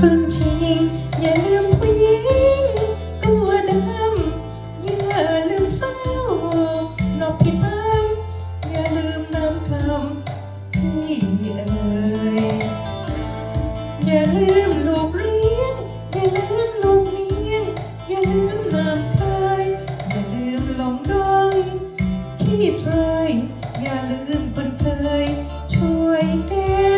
ปึ้ชิงอย่าลืมพยิงตัวดำอย่าลืมเศร้านกพิทักษ์อย่าลืมนำคำที่เอ่ยอย่าลืมลูกเลี้ยงอย่าลืมลูกเลี้ยงอย่าลืมน้ำคาอย่าลืมลงดอยขี้ไตรอย่าลืมคนเคยช่วยแก้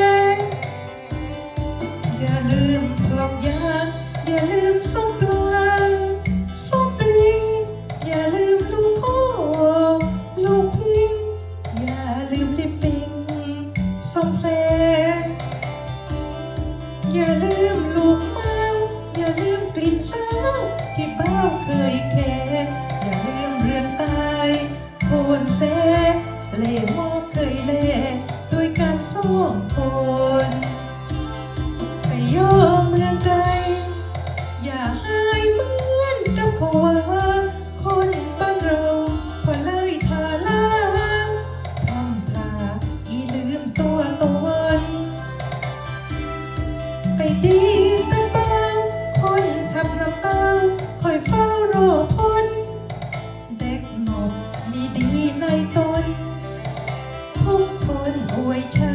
เล่หอกเคยเล่ด้วยการสวงคนโยมเมืองไกล อย่าหายเหมือนกับคน return.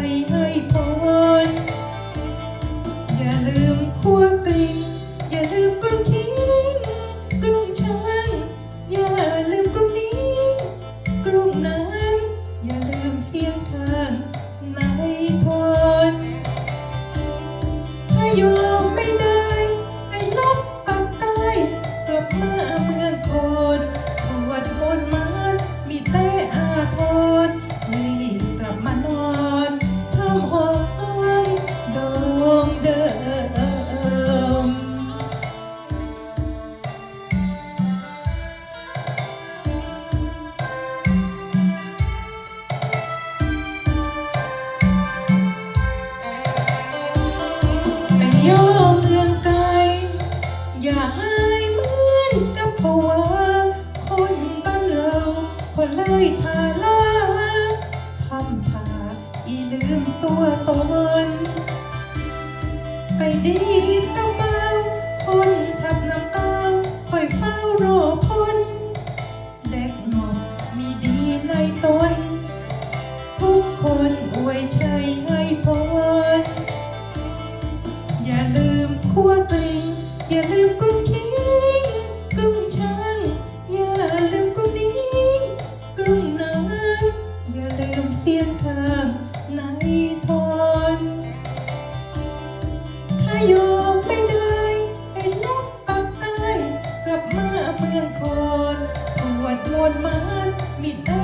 ยทาลาทำพาอีลืมตัวตน ไปดีต่ ยู่ไม่ได้ไอนปักใต้กลับมาเมืองคนปวดมวนมันมีแต่